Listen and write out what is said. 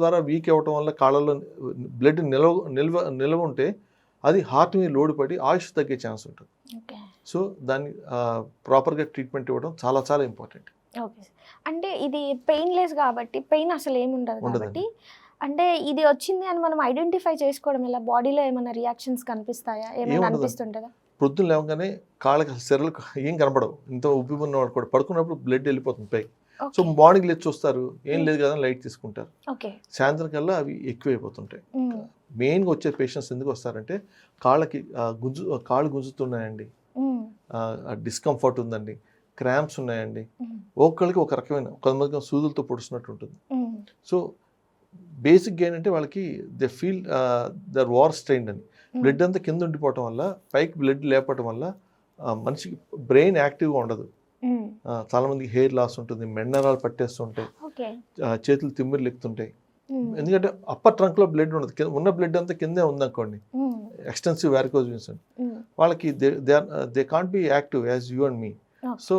ద్వారా వీక్ అవ్వటం వల్ల కాళ్ళలో బ్లడ్ నిల్వ నిల్వ నిల్వ ఉంటే అది హార్ట్ మీద లోడ్ పడి ఆయుష్ తగ్గే ఛాన్స్ ఉంటుంది. సో దాన్ని ప్రాపర్గా ట్రీట్మెంట్ ఇవ్వడం చాలా చాలా ఇంపార్టెంట్. ఓకే అంటే ఇది పెయిన్లెస్ కాబట్టి పెయిన్ అసలు ఏమి ఉండదు ఉండదండి. కాబట్టి అంటే ఇది వచ్చింది అని మనం ఐడెంటిఫై చేసుకోవడం ఎలా? బాడీలో ఏమైనా రియాక్షన్స్ కనిపిస్తాయా? ఏమైనా ఏముండదు. అనిపిస్తుంటుందా? పొద్దున్న లేవగానే కాళ్ళకి సిరలు ఏం కనపడవు. ఇంత ఉబ్బి ఉన్నవాడు కూడా పడుకున్నప్పుడు బ్లడ్ వెళ్ళిపోతుంది పై సో మార్నింగ్ లేచి చూస్తారు. ఏం లేదు కదా లైట్ తీసుకుంటారు. సాయంత్రం కల్లా అవి ఎక్కువైపోతుంటాయి. మెయిన్గా వచ్చే పేషెంట్స్ ఎందుకు వస్తారంటే కాళ్ళకి గుంజు కాళ్ళు గుంజుతున్నాయండి. డిస్కంఫర్ట్ ఉందండి. క్రాంప్స్ ఉన్నాయండి. ఒక్కళ్ళకి ఒక రకమైన కొంతమందికి సూదులతో పొడుస్తున్నట్టు ఉంటుంది. సో బేసిక్గా ఏంటంటే వాళ్ళకి they feel there war strain అని. బ్లడ్ అంతా కింద ఉండిపోవటం వల్ల పైకి బ్లడ్ లేపటం వల్ల మనిషికి బ్రెయిన్ యాక్టివ్గా ఉండదు. ఉమ్, ఆ, చాలా మందికి హెయిర్ లాస్ ఉంటుంది మెండరాలు పట్టేస్తుంటాయి చేతులు తిమ్మిర్లు ఎక్కుతుంటాయి ఉమ్, ఎందుకంటే అప్పర్ ట్రంక్లో బ్లడ్ ఉండదు ఉన్న బ్లడ్ అంతా కిందే ఉందనుకోండి ఎక్స్టెన్సివ్ వ్యారికోజ్. వాళ్ళకి they they can't be active as you and me. So